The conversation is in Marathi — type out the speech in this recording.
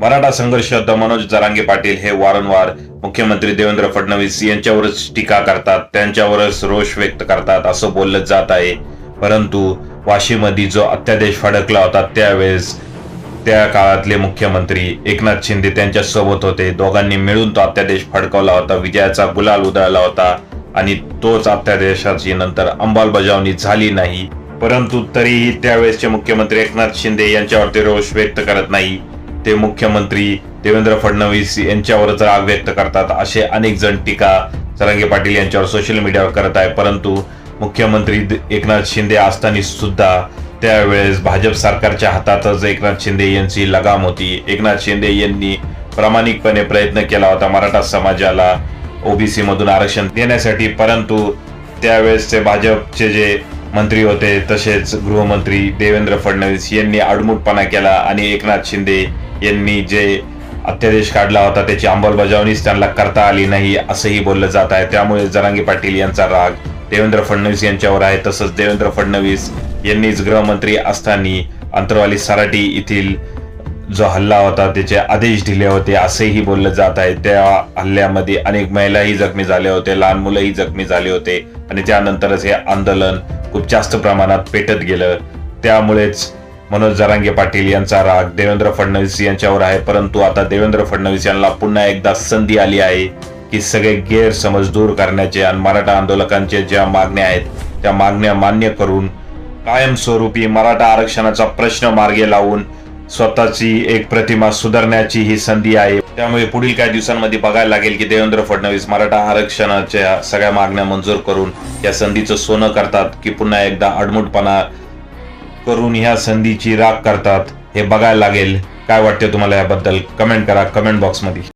मराठा संघर्ष योद्धा मनोज जरांगे पाटील हे वारंवार मुख्यमंत्री देवेंद्र फडणवीस यांच्यावरच टीका करतात त्यांच्यावरच रोष व्यक्त करतात असं बोललं जात आहे. परंतु वाशीमध्ये जो अत्यादेश फडकला होता त्यावेळेस त्या काळातले मुख्यमंत्री एकनाथ शिंदे त्यांच्यासोबत होते. दोघांनी मिळून तो अत्यादेश फडकवला होता विजयाचा गुलाल उधळला होता आणि तोच अत्यादेशाची नंतर अंमलबजावणी झाली नाही. परंतु तरीही त्यावेळेसचे मुख्यमंत्री एकनाथ शिंदे यांच्यावरती रोष व्यक्त करत नाही. ते मुख्यमंत्री देवेंद्र फडणवीस यांच्यावरच राग व्यक्त करतात असे अनेक जण टीका सरांगे पाटील यांच्यावर सोशल मीडियावर करत आहे परंतु मुख्यमंत्री एकनाथ शिंदे असताना सुद्धा त्यावेळेस भाजप सरकारच्या हातातच एकनाथ शिंदे यांची लगाम होती. एकनाथ शिंदे यांनी प्रामाणिकपणे प्रयत्न केला होता मराठा समाजाला ओबीसी मधून आरक्षण देण्यासाठी परंतु त्यावेळेसचे भाजपचे जे मंत्री होते तसेच गृहमंत्री देवेंद्र फडणवीस यांनी आडमुटपणा केला आणि एकनाथ शिंदे यांनी जे अध्यादेश काढला होता त्याची अंमलबजावणीच त्यांना करता आली नाही असंही बोललं जात आहे. त्यामुळे जरांगी पाटील यांचा राग देवेंद्र फडणवीस यांच्यावर आहे. तसंच देवेंद्र फडणवीस यांनीच गृहमंत्री असताना अंतरवाली सराटी येथील जो हल्ला होता त्याचे आदेश दिले होते असेही बोललं जात आहे. त्या हल्ल्यामध्ये अनेक महिलाही जखमी झाल्या होते लहान मुलंही जखमी झाले होते आणि त्यानंतरच हे आंदोलन खूप जास्त प्रमाणात पेटत गेलं. त्यामुळेच मनोज जरांगे पाटील यांचा राग देवेंद्र फडणवीस यांच्यावर आहे. परंतु आता देवेंद्र फडणवीस यांना पुन्हा एकदा संधी आली आहे की सगळे गैरसमज दूर करण्याचे आणि मराठा आंदोलकांचे ज्या मागण्या आहेत त्या मागण्या मान्य करून कायमस्वरूपी मराठा आरक्षणाचा प्रश्न मार्गे लावून स्वतःची एक प्रतिमा सुधारण्याची ही संधी आहे. त्यामुळे पुढील काही दिवसांमध्ये बघायला लागेल की देवेंद्र फडणवीस मराठा आरक्षणाच्या सगळ्या मागण्या मंजूर करून या संधीचं सोनं करतात की पुन्हा एकदा अडमुटपणा करून ह्या संधीची राख करतात हे बघायला लागेल. काय वाटते तुम्हाला याबद्दल? कमेंट करा कमेंट बॉक्समध्ये